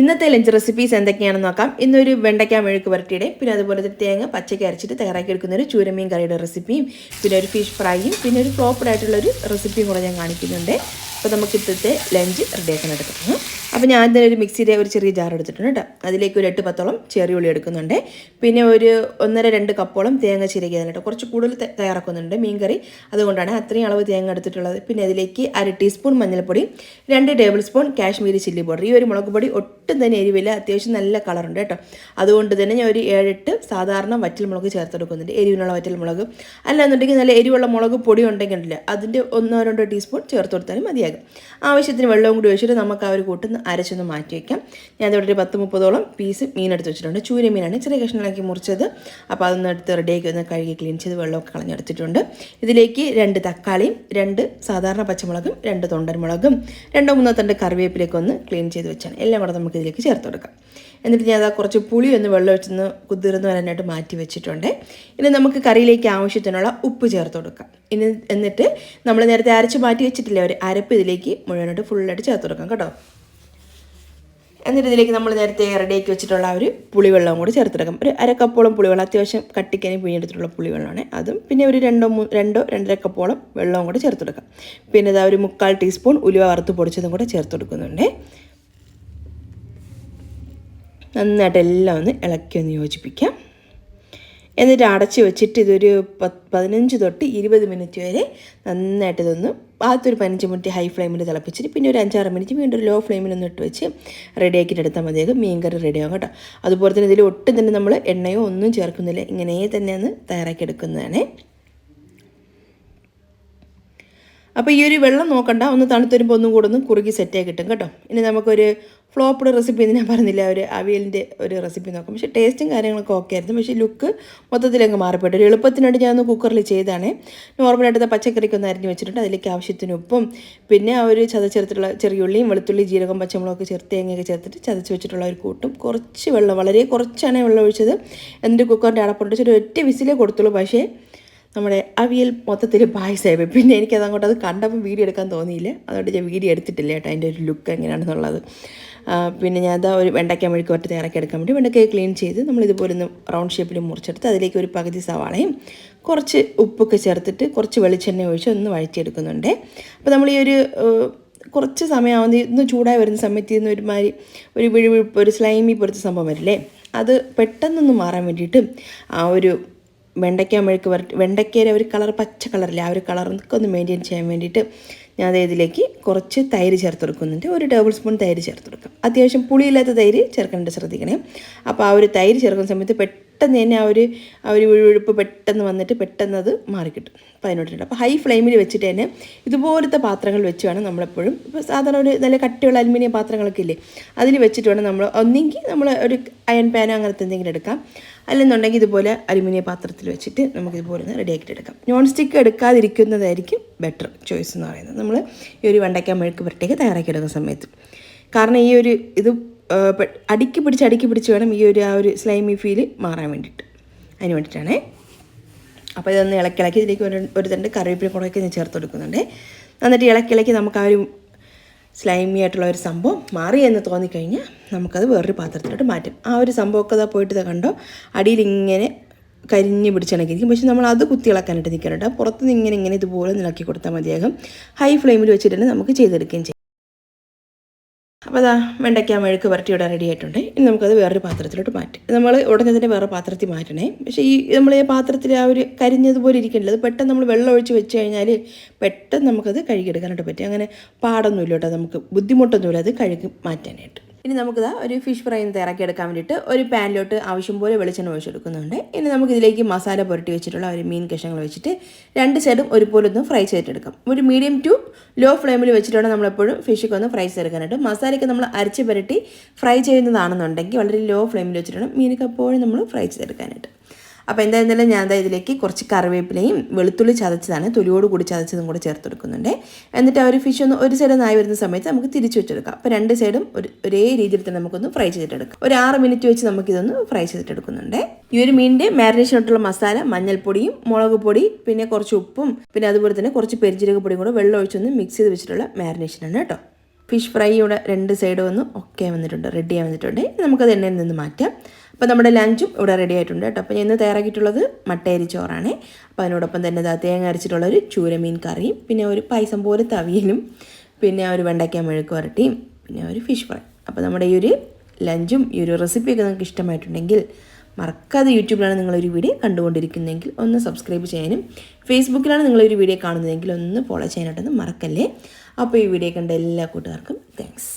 ഇന്നത്തെ lunch recipes എന്തൊക്കെയാണെന്ന് നോക്കാം. ഇന്നൊരു വെണ്ടയ്ക്ക മെഴുക്ക് വരട്ടിയുടെ പിന്നെ അതുപോലെ തന്നെ തേങ്ങ പച്ചയ്ക്ക് അരച്ചിട്ട് തയ്യാറാക്കി എടുക്കുന്ന ഒരു ചൂരമീൻ കറിയുടെ റെസിപ്പിയും പിന്നെ ഒരു ഫിഷ് ഫ്രൈയും പിന്നെ ഒരു ഫ്ലോപ്പഡ് ആയിട്ടുള്ള ഒരു റെസിപ്പിയും കൂടെ ഞാൻ കാണിക്കുന്നുണ്ട്. അപ്പോൾ നമുക്ക് ഇന്നത്തെ ലഞ്ച് റെഡിയാക്കാൻ എടുക്കാം. അപ്പോൾ ഞാൻ തന്നെ ഒരു മിക്സിയുടെ ഒരു ചെറിയ ജാർ എടുത്തിട്ടുണ്ട് കേട്ടോ. അതിലേക്ക് ഒരു എട്ട് പത്തോളം ചെറിയ ഉള്ളി എടുക്കുന്നുണ്ട്. പിന്നെ ഒരു ഒന്നര രണ്ട് കപ്പോളം തേങ്ങ ചിരകിയതാണ് കേട്ടോ. കുറച്ച് കൂടുതൽ തയ്യാറാക്കുന്നുണ്ട് മീൻകറി. അതുകൊണ്ടാണ് അത്രയും അളവ് തേങ്ങ എടുത്തിട്ടുള്ളത്. പിന്നെ അതിലേക്ക് അര ടീസ്പൂൺ മഞ്ഞൾപ്പൊടി രണ്ട് tablespoon Kashmiri chilli powder. ഈ ഒരു മുളക് പൊടി ഒട്ടും തന്നെ എരിവില്ല. അത്യാവശ്യം നല്ല കളറുണ്ട് കേട്ടോ. അതുകൊണ്ട് തന്നെ ഞാൻ ഒരു ഏഴെട്ട് സാധാരണ വറ്റൽ മുളക് ചേർത്തെടുക്കുന്നുണ്ട്. എരിവിനുള്ള വറ്റൽ മുളക്. അല്ലാന്നുണ്ടെങ്കിൽ നല്ല എരിവുള്ള മുളക് പൊടി ഉണ്ടെങ്കിലില്ല അതിന്റെ ഒന്നോ രണ്ടോ ടീസ്പൂൺ ചേർത്ത് കൊടുത്താലും മതിയാകും. ആവശ്യത്തിന് വെള്ളവും കൂടി ഒഴിച്ചിട്ട് നമുക്ക് ആ ഒരു കൂട്ടുന്ന അരച്ചൊന്ന് മാറ്റി വയ്ക്കാം ഞാൻ ഇവിടെ ഒരു പത്ത് മുപ്പതോളം പീസ് മീൻ എടുത്ത് വെച്ചിട്ടുണ്ട്. ചൂര മീനാണ്. ചെറിയ കഷ്ണങ്ങളാക്കി മുറിച്ചത്. അപ്പോൾ അതൊന്ന് എടുത്ത് റെഡിയാക്കി ഒന്ന് കഴുകി ക്ലീൻ ചെയ്ത് വെള്ളമൊക്കെ കളഞ്ഞെടുത്തിട്ടുണ്ട്. ഇതിലേക്ക് രണ്ട് തക്കാളിയും രണ്ട് സാധാരണ പച്ചമുളകും രണ്ട് തൊണ്ടൻ മുളകും രണ്ടോ മൂന്നോ തണ്ട് കറിവേപ്പിലേക്ക് ഒന്ന് ക്ലീൻ ചെയ്ത് വെച്ചാണ്. എല്ലാം കൂടെ നമുക്ക് ഇതിലേക്ക് ചേർത്ത് കൊടുക്കാം. എന്നിട്ട് ഞാൻ അത് കുറച്ച് പുളി ഒന്ന് വെള്ളം ഒഴിച്ചൊന്ന് കുതിർന്ന് വരാനായിട്ട് മാറ്റി വെച്ചിട്ടുണ്ട്. ഇനി നമുക്ക് കറിയിലേക്ക് ആവശ്യത്തിനുള്ള ഉപ്പ് ചേർത്ത് കൊടുക്കാം. ഇനി എന്നിട്ട് നമ്മൾ നേരത്തെ അരച്ച് മാറ്റി വെച്ചിട്ടില്ല ഒരു അരപ്പ് ഇതിലേക്ക് മുഴുവനായിട്ട് ഫുള്ളായിട്ട് ചേർത്ത് കൊടുക്കാം കേട്ടോ. എന്നിട്ട് ഇതിലേക്ക് നമ്മൾ നേരത്തെ റെഡിയാക്കി വെച്ചിട്ടുള്ള ഒരു പുളിവെള്ളവും കൂടി ചേർത്തെടുക്കാം ഒരു അരക്കപ്പോളം കപ്പോളം പുളിവെള്ളം അത്യാവശ്യം കട്ടിക്കനെ പിഴിഞ്ഞെടുത്തിട്ടുള്ള പുളിവെള്ളമാണ് അതും. പിന്നെ ഒരു രണ്ടോ മൂ രണ്ടോ രണ്ടര കപ്പോളം വെള്ളവും കൂടെ ചേർത്തെടുക്കാം. പിന്നെ ഇതാ ഒരു മുക്കാൽ ടീസ്പൂൺ ഉലുവ വറുത്ത് പൊടിച്ചതും കൂടെ ചേർത്ത് കൊടുക്കുന്നുണ്ട് നന്നായിട്ട് എല്ലാം ഒന്ന് ഇളക്കി ഒന്ന് യോജിപ്പിക്കാം. എന്നിട്ട് അടച്ച് വെച്ചിട്ട് ഇതൊരു പത്ത് പതിനഞ്ച് തൊട്ട് ഇരുപത് മിനിറ്റ് വരെ നന്നായിട്ട് ഇതൊന്ന് ആദ്യത്തെ പതിനഞ്ച് മിനിറ്റ് ഹൈ ഫ്ലെയിമിൽ തിളപ്പിച്ചിട്ട് പിന്നെ ഒരു അഞ്ചാറ് മിനിറ്റ് വീണ്ടും ഒരു ലോ ഒന്ന് ഇട്ട് വെച്ച് റെഡിയാക്കിയിട്ട് എടുത്താൽ മതിയാകും മീൻ കറി റെഡിയാകും കേട്ടോ. അതുപോലെ തന്നെ ഇതിൽ ഒട്ടും തന്നെ നമ്മൾ എണ്ണയോ ഒന്നും ചേർക്കുന്നില്ല. ഇങ്ങനെ തന്നെ ഒന്ന് തയ്യാറാക്കി എടുക്കുന്നതാണ്. അപ്പോൾ ഈ ഒരു വെള്ളം നോക്കണ്ട ഒന്ന് തണുത്ത് വരുമ്പോൾ ഒന്നും കൂടെ ഒന്ന് കുറുകി സെറ്റായി കിട്ടും കേട്ടോ. ഇനി നമുക്കൊരു ഫ്ലോപ്പ്ഡ് റെസിപ്പി ഞാൻ പറഞ്ഞില്ല ഒരു അവിയലിന്റെ ഒരു റെസിപ്പി നോക്കാം. പക്ഷേ ടേസ്റ്റും കാര്യങ്ങളൊക്കെ ഓക്കെ ആയിരുന്നു. പക്ഷേ ലുക്ക് മൊത്തത്തിലങ്ങ് മാറിപ്പെട്ടു ഒരു എളുപ്പത്തിനായിട്ട് ഞാനൊന്ന് കുക്കറിൽ ചെയ്താണ് നോർമലായിട്ട് പച്ചക്കറിക്ക് അരിഞ്ഞ് വെച്ചിട്ടുണ്ട്. അതിലേക്ക് ആവശ്യത്തിന് ഉപ്പും പിന്നെ ആ ഒരു ചതച്ചെടുത്തിട്ടുള്ള ചെറിയുള്ളിയും വെളുത്തുള്ളി ജീരകം പച്ചമുളകൊക്കെ ചേർത്ത് തേങ്ങയൊക്കെ ചേർത്തിട്ട് ചതച്ച് വെച്ചിട്ടുള്ള ഒരു കൂട്ടും. കുറച്ച് വെള്ളം വളരെ കുറച്ചാണ് വെള്ളം ഒഴിച്ചത്. എന്നിട്ട് കുക്കറിന്റെ അടപ്പുണ്ട് ഒറ്റ വിസിലേ കൊടുത്തുള്ളൂ. പക്ഷേ നമ്മുടെ അവിയൽ മൊത്തത്തിൽ പായസമായി പിന്നെ എനിക്കത് അങ്ങോട്ട് അത് കണ്ടപ്പോൾ വീഡിയോ എടുക്കാൻ തോന്നിയില്ല. അതുകൊണ്ട് ഞാൻ വീഡിയോ എടുത്തിട്ടില്ല കേട്ടോ. അതിന്റെ ഒരു ലുക്ക് എങ്ങനെയാണെന്നുള്ളത്. പിന്നെ ഞാൻ അതാ ഒരു വെണ്ടയ്ക്ക മെഴുക്ക് ഒറ്റ തയ്യാറാക്കി എടുക്കാൻ വേണ്ടി വെണ്ടയ്ക്ക ക്ലീൻ ചെയ്ത് നമ്മൾ ഇതുപോലെ ഒന്ന് റൗണ്ട് ഷേപ്പിൽ മുറിച്ചെടുത്ത് അതിലേക്ക് ഒരു പകുതി സവാളയും കുറച്ച് ഉപ്പൊക്കെ ചേർത്തിട്ട് കുറച്ച് വെളിച്ചെണ്ണ ഒഴിച്ച് ഒന്ന് വഴറ്റിയെടുക്കുന്നുണ്ട്. അപ്പോൾ നമ്മൾ ഈ ഒരു കുറച്ച് സമയമാവുന്ന ഇന്ന് ചൂടായി വരുന്ന സമയത്ത് ഇന്ന് ഒരുമാതിരി ഒരു വിഴുവിഴുപ്പ് ഒരു സ്ലൈമി പോലത്തെ സംഭവം വരില്ലേ? അത് പെട്ടെന്നൊന്ന് മാറാൻ വേണ്ടിയിട്ട് ആ ഒരു വെണ്ടയ്ക്ക മെഴുക്ക് വരട്ടി വെണ്ടയ്ക്കയുടെ ഒരു കളർ പച്ച കളറില്ല ആ ഒരു കളറൊക്കെ ഒന്ന് മെയിന്റെയിൻ ചെയ്യാൻ വേണ്ടിയിട്ട് ഞാൻ അത് ഇതിലേക്ക് കുറച്ച് തൈര് ചേർത്ത് കൊടുക്കുന്നുണ്ട് ഒരു ടേബിൾ സ്പൂൺ തൈര് ചേർത്ത് കൊടുക്കാം. അത്യാവശ്യം പുളിയില്ലാത്ത തൈര് ചേർക്കേണ്ടത് ശ്രദ്ധിക്കണേ. അപ്പോൾ ആ ഒരു തൈര് ചേർക്കുന്ന സമയത്ത് പെട്ടെന്ന് തന്നെ ആ ഒരു ആ ഒരു വിഴുവിഴുപ്പ് പെട്ടെന്ന് വന്നിട്ട് പെട്ടെന്ന് അത് മാറിക്കിട്ടും. അപ്പോൾ അതിനോട്ടുണ്ട് അപ്പോൾ ഹൈ ഫ്ലെയിമിൽ വെച്ചിട്ട് തന്നെ ഇതുപോലത്തെ പാത്രങ്ങൾ വെച്ച് വേണം നമ്മളെപ്പോഴും. ഇപ്പോൾ സാധാരണ ഒരു നല്ല കട്ടിയുള്ള അലുമിനിയം പാത്രങ്ങളൊക്കെ ഇല്ലേ അതിൽ വെച്ചിട്ട് വേണം നമ്മൾ ഒന്നെങ്കിൽ നമ്മൾ ഒരു അയൺ പാനോ അങ്ങനത്തെ എന്തെങ്കിലും എടുക്കാം. അല്ലെന്നുണ്ടെങ്കിൽ ഇതുപോലെ അലുമിനിയം പാത്രത്തിൽ വെച്ചിട്ട് നമുക്ക് ഇതുപോലെ ഒന്ന് എടുക്കാം. നോൺ സ്റ്റിക്ക് എടുക്കാതിരിക്കുന്നതായിരിക്കും ബെറ്റർ ചോയ്സ് എന്ന് പറയുന്നത്. നമ്മൾ ഈ ഒരു വെണ്ടയ്ക്ക മെഴുക്ക് പുരട്ടിയൊക്കെ തയ്യാറാക്കി എടുക്കുന്ന സമയത്ത്. കാരണം ഈ ഒരു ഇത് അടുക്കി പിടിച്ച് അടുക്കി പിടിച്ച് വേണം ഈ ഒരു ആ ഒരു സ്ലൈമി ഫീൽ മാറാൻ വേണ്ടിയിട്ട് അതിന് വേണ്ടിയിട്ടാണേ അപ്പോൾ ഇതൊന്ന് ഇളക്കി ഇളക്കി ഇതിലേക്ക് ഒരു ഒരു തണ്ട് കറിവേപ്പില കുറേയൊക്കെ ഞാൻ ചേർത്ത് കൊടുക്കുന്നുണ്ട്. എന്നിട്ട് ഇളക്കി ഇളക്കി നമുക്ക് ആ ഒരു സ്ലൈമി ആയിട്ടുള്ള ഒരു സംഭവം മാറി എന്ന് തോന്നിക്കഴിഞ്ഞാൽ നമുക്കത് വേറൊരു പാത്രത്തിലോട്ട് മാറ്റും. ആ ഒരു സംഭവമൊക്കെ അതാ പോയിട്ട് കണ്ടോ? അടിയിൽ ഇങ്ങനെ കരിഞ്ഞ് പിടിച്ചിണക്കിയിരിക്കും പക്ഷെ നമ്മൾ അത് കുത്തി ഇളക്കാനായിട്ട് നിൽക്കണം പുറത്തുനിന്ന് ഇങ്ങനെ ഇങ്ങനെ ഇതുപോലെ ഇളക്കി കൊടുത്താൽ മതിയാകും. ഹൈ ഫ്ലെയിമിൽ വെച്ചിട്ട് നമുക്ക് ചെയ്തെടുക്കുകയും ചെയ്യും. അപ്പോൾ അതാ വെണ്ടയ്ക്ക മെഴുക്ക് വരട്ടി ഇവിടെ റെഡി ആയിട്ടുണ്ട്. ഇനി നമുക്കത് വേറൊരു പാത്രത്തിലോട്ട് മാറ്റി. നമ്മൾ ഉടനെ തന്നെ വേറെ പാത്രത്തിൽ മാറ്റണേ. പക്ഷേ ഈ നമ്മൾ ഈ പാത്രത്തിൽ ആ ഒരു കരിഞ്ഞതുപോലെ ഇരിക്കേണ്ടത് പെട്ടെന്ന് നമ്മൾ വെള്ളം ഒഴിച്ച് വെച്ച് കഴിഞ്ഞാൽ പെട്ടെന്ന് നമുക്കത് കഴുകിയെടുക്കാനായിട്ട് പറ്റും. അങ്ങനെ പാടൊന്നുമില്ല കേട്ടോ നമുക്ക്. ബുദ്ധിമുട്ടൊന്നുമില്ല. അത് കഴുകി മാറ്റാനായിട്ട്. ഇനി നമുക്കിതാ ഒരു ഫിഷ് ഫ്രൈ ഒന്ന് എടുക്കാൻ വേണ്ടിയിട്ട് ഒരു പാനിലോട്ട് ആവശ്യം പോലെ വെളിച്ചെണ്ണ ഒഴിച്ചെടുക്കുന്നുണ്ട്. ഇനി നമുക്ക് ഇതിലേക്ക് മസാല പുരട്ടി വെച്ചിട്ടുള്ള ഒരു മീൻ കഷ്ണങ്ങൾ വെച്ചിട്ട് രണ്ട് സൈഡും ഒരുപോലെ ഒന്ന് ഫ്രൈ ചെയ്തെടുക്കാം ഒരു മീഡിയം ടു ലോ ഫ്ലെയിമിൽ വെച്ചിട്ടാണ് നമ്മളെപ്പോഴും ഫിഷൊക്കെ ഒന്ന് ഫ്രൈ ചെയ്തെടുക്കാനായിട്ട്. മസാലയൊക്കെ നമ്മൾ അരച്ച് പുരട്ടി ഫ്രൈ ചെയ്യുന്നതാണെന്നുണ്ടെങ്കിൽ വളരെ ലോ ഫ്ലെയിമിൽ വെച്ചിട്ടാണ് മീനൊക്കെ എപ്പോഴും നമ്മൾ ഫ്രൈ ചെയ്തെടുക്കാനായിട്ട്. അപ്പോൾ എന്തായിരുന്നാലും ഞാൻ ദാ ഇതിലേക്ക് കുറച്ച് കറിവേപ്പിലയും വെളുത്തുള്ളി ചതച്ചതാണ് തൊലിയോട് കൂടി ചതച്ചതും കൂടെ ചേർത്ത് കൊടുക്കുന്നുണ്ട്. എന്നിട്ട് ആ ഒരു ഫിഷ് ഒന്ന് ഒരു സൈഡ് നായി വരുന്ന സമയത്ത് നമുക്ക് തിരിച്ചു വെച്ചെടുക്കാം. അപ്പോൾ രണ്ട് സൈഡും ഒരു ഒരേ രീതിയിൽ തന്നെ നമുക്കൊന്ന് ഫ്രൈ ചെയ്തിട്ടെടുക്കാം. ഒരു ആറ് മിനിറ്റ് വെച്ച് നമുക്കിതൊന്ന് ഫ്രൈ ചെയ്തിട്ടെടുക്കുന്നുണ്ട്. ഈ ഒരു മീനിന്റെ മാരിനേഷനായിട്ടുള്ള മസാല മഞ്ഞൾപ്പൊടിയും മുളക് പൊടി പിന്നെ കുറച്ച് ഉപ്പും പിന്നെ അതുപോലെ തന്നെ കുറച്ച് പെരിഞ്ചീരക പൊടിയും കൂടെ വെള്ളം ഒഴിച്ചൊന്ന് മിക്സ് ചെയ്ത് വെച്ചിട്ടുള്ള മാരിനേഷനാണ് കേട്ടോ. ഫിഷ് ഫ്രൈ ഇവിടെ രണ്ട് സൈഡും ഒന്ന് ഒക്കെ വന്നിട്ടുണ്ട് റെഡി വന്നിട്ടുണ്ട്. നമുക്കത് എണ്ണയിൽ നിന്ന് മാറ്റാം. അപ്പോൾ നമ്മുടെ ലഞ്ചും ഇവിടെ റെഡി ആയിട്ടുണ്ട് കേട്ടോ. അപ്പോൾ ഞാൻ ഇന്ന് തയ്യാറാക്കിയിട്ടുള്ളത് മട്ടയരി ചോറാണ്. അപ്പോൾ അതിനോടൊപ്പം തന്നെ ദാ തേങ്ങ അരച്ചിട്ടുള്ള ഒരു ചൂരമീൻ കറിയും പിന്നെ ഒരു പായസം പോലെ തവിയലും പിന്നെ ഒരു വെണ്ടയ്ക്ക മെഴുക്ക് വരട്ടിയും പിന്നെ ഒരു ഫിഷ് ഫ്രൈ അപ്പോൾ നമ്മുടെ ഈ ഒരു ലഞ്ചും ഈ ഒരു റെസിപ്പിയൊക്കെ നിങ്ങൾക്ക് ഇഷ്ടമായിട്ടുണ്ടെങ്കിൽ മറക്കാതെ യൂട്യൂബിലാണ് നിങ്ങളൊരു വീഡിയോ കണ്ടുകൊണ്ടിരിക്കുന്നതെങ്കിൽ ഒന്ന് സബ്സ്ക്രൈബ് ചെയ്യാനും ഫേസ്ബുക്കിലാണ് നിങ്ങളൊരു വീഡിയോ കാണുന്നതെങ്കിൽ ഒന്ന് ഫോളോ ചെയ്യാനായിട്ടൊന്നും മറക്കല്ലേ? അപ്പോൾ ഈ വീഡിയോ കണ്ട എല്ലാ കൂട്ടുകാർക്കും താങ്ക്സ്